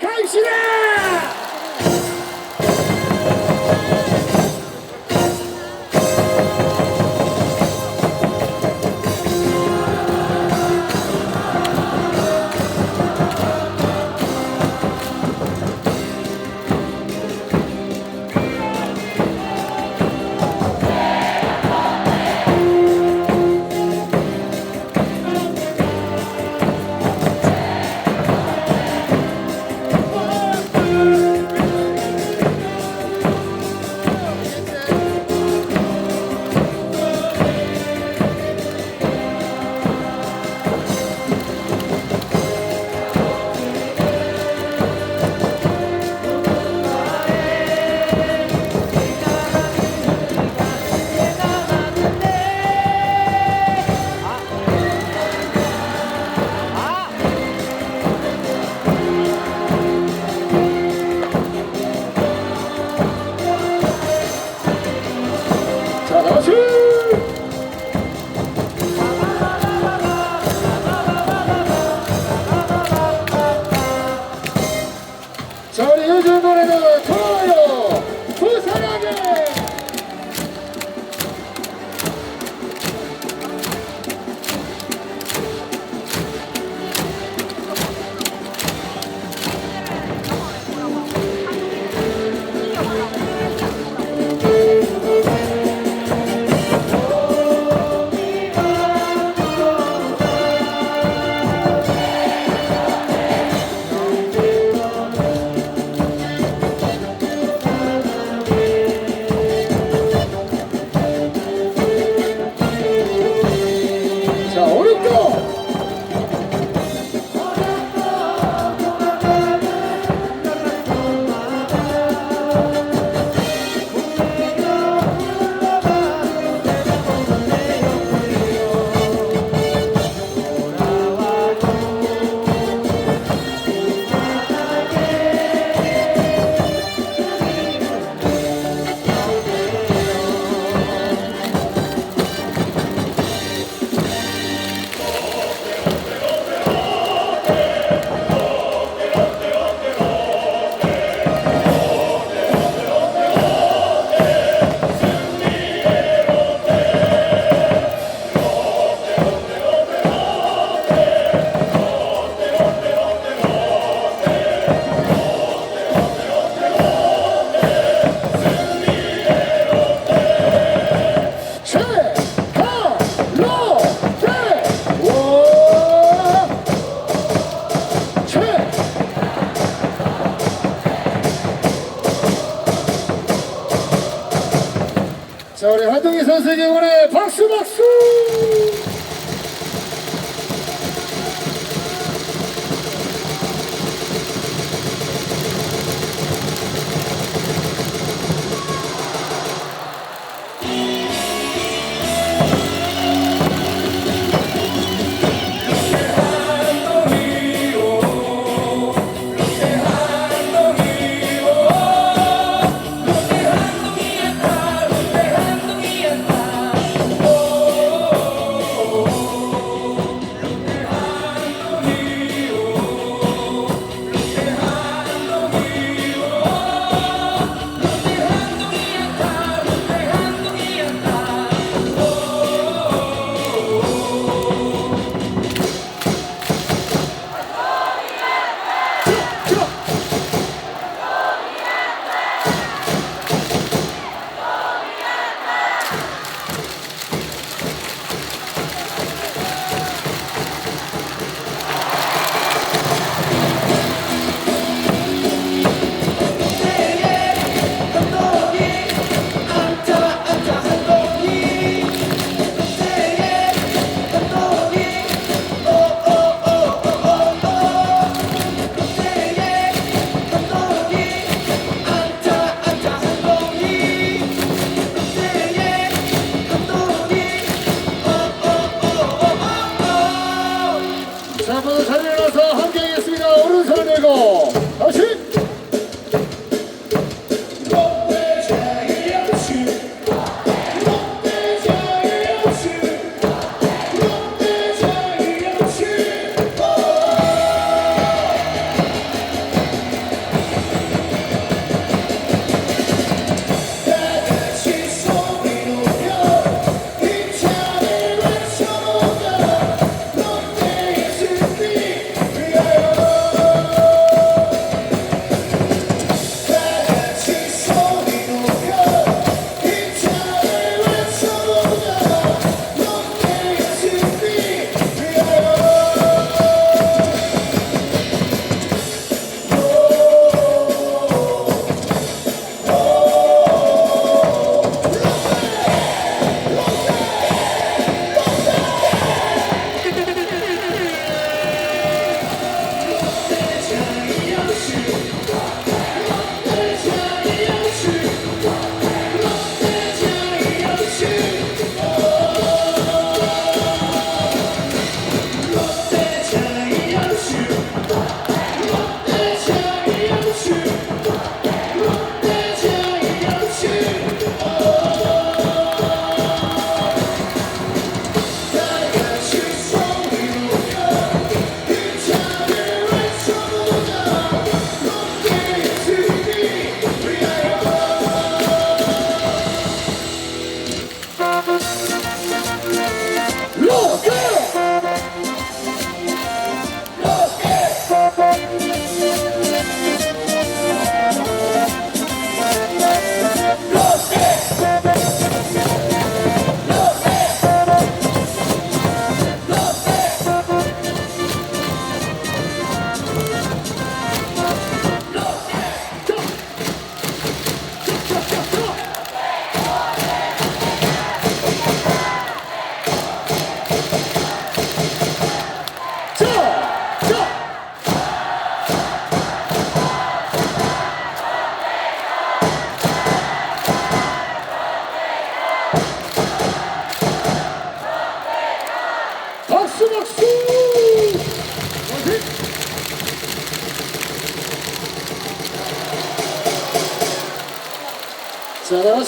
갑시다! 자,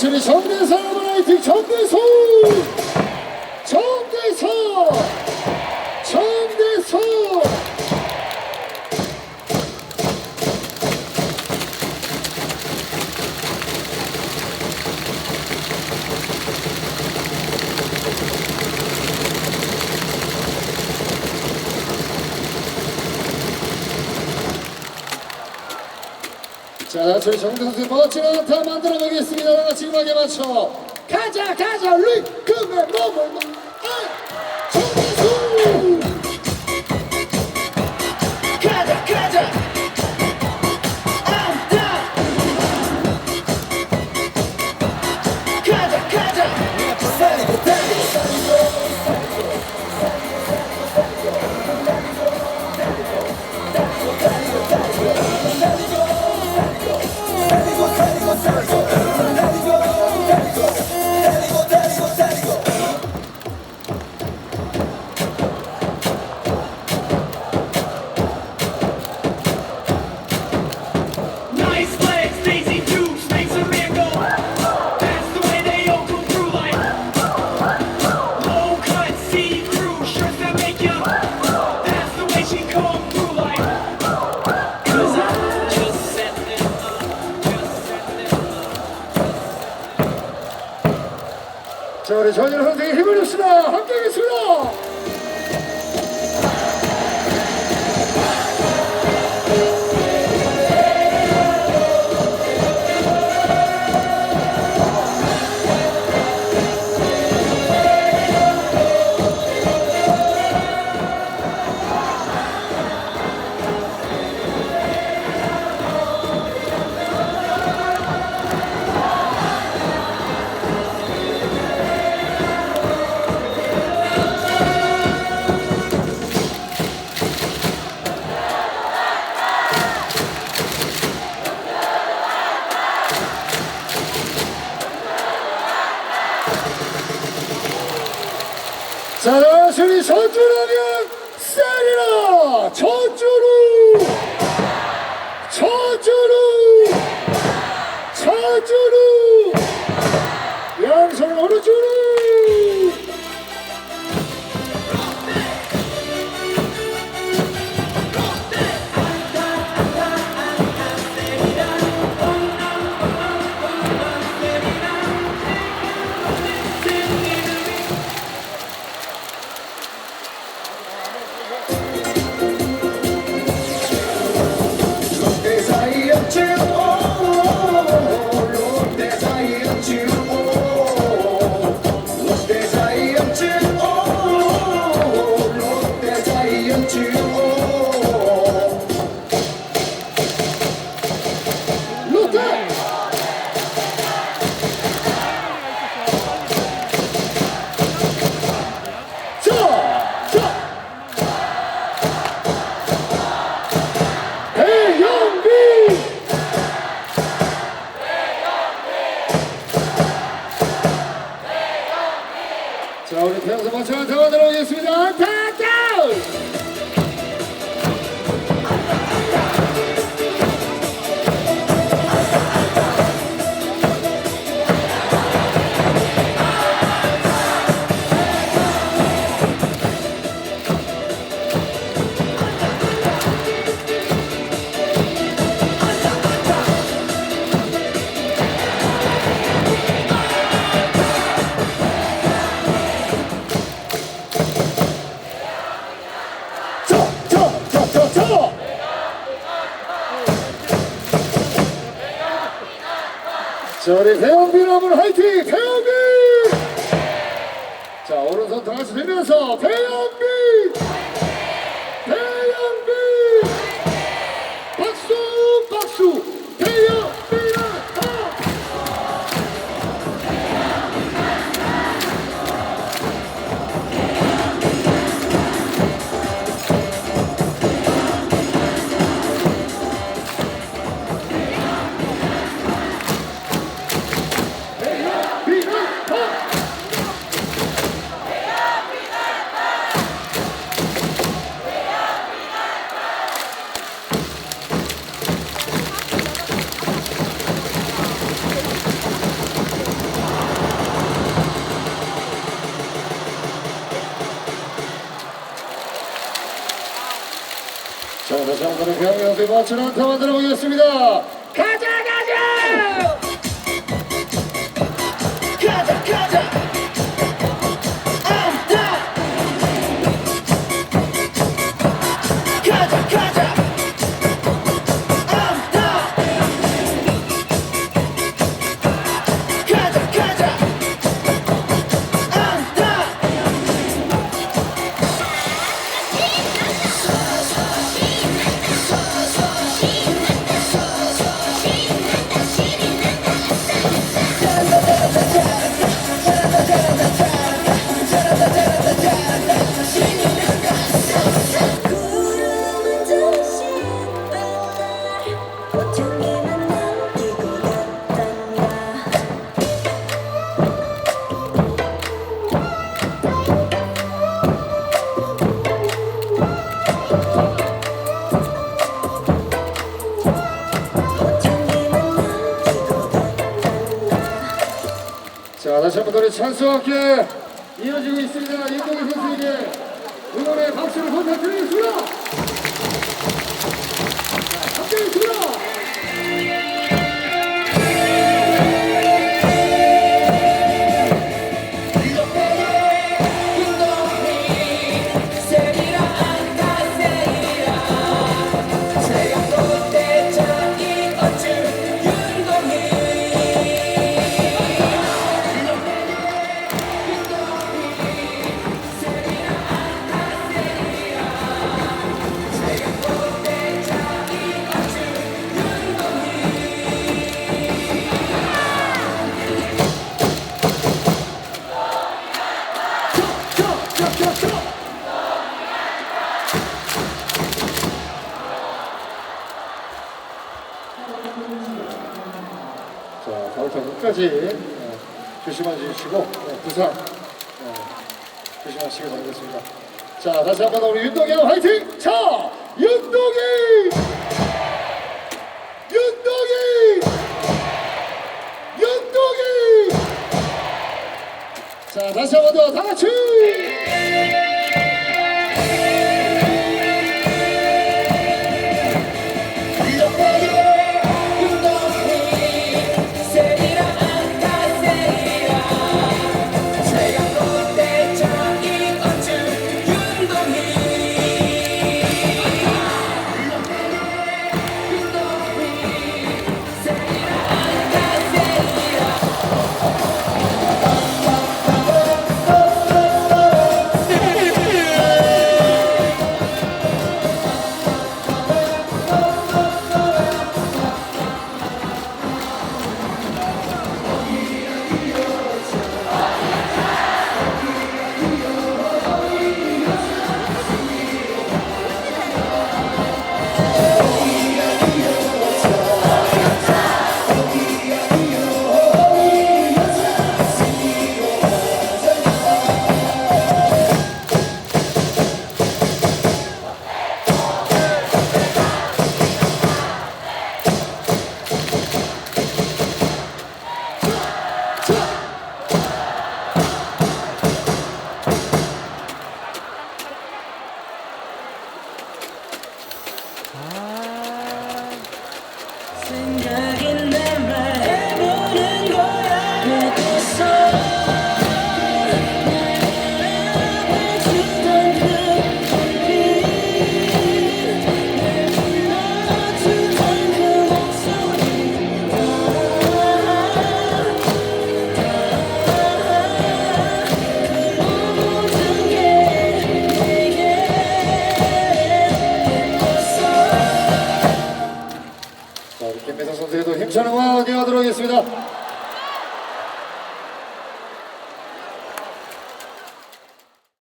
박수리 성 저희 정대 선수의 멋진 안타 만들어내겠습니다. 지금 하게 맞춰. 가자 가자 리듬의 몸을 우리 전일 선생. 자, 주님 선주라면 손 다 같이 들면서 태양빛! 태양빛! 선수의 멋진 안타 만들어 보겠습니다. 찬스와 함께 이어지고 있습니다. 윤동희 선수에게 응원의 박수를 부탁드리겠습니다. 조심하시고 어, 부상 어, 조심하시기 바라겠습니다. 자, 다시 한번 우리 윤동이 형 화이팅! 자, 윤동이! 윤동이! 윤동이! 자, 다시 한번 더 다 같이! 생각이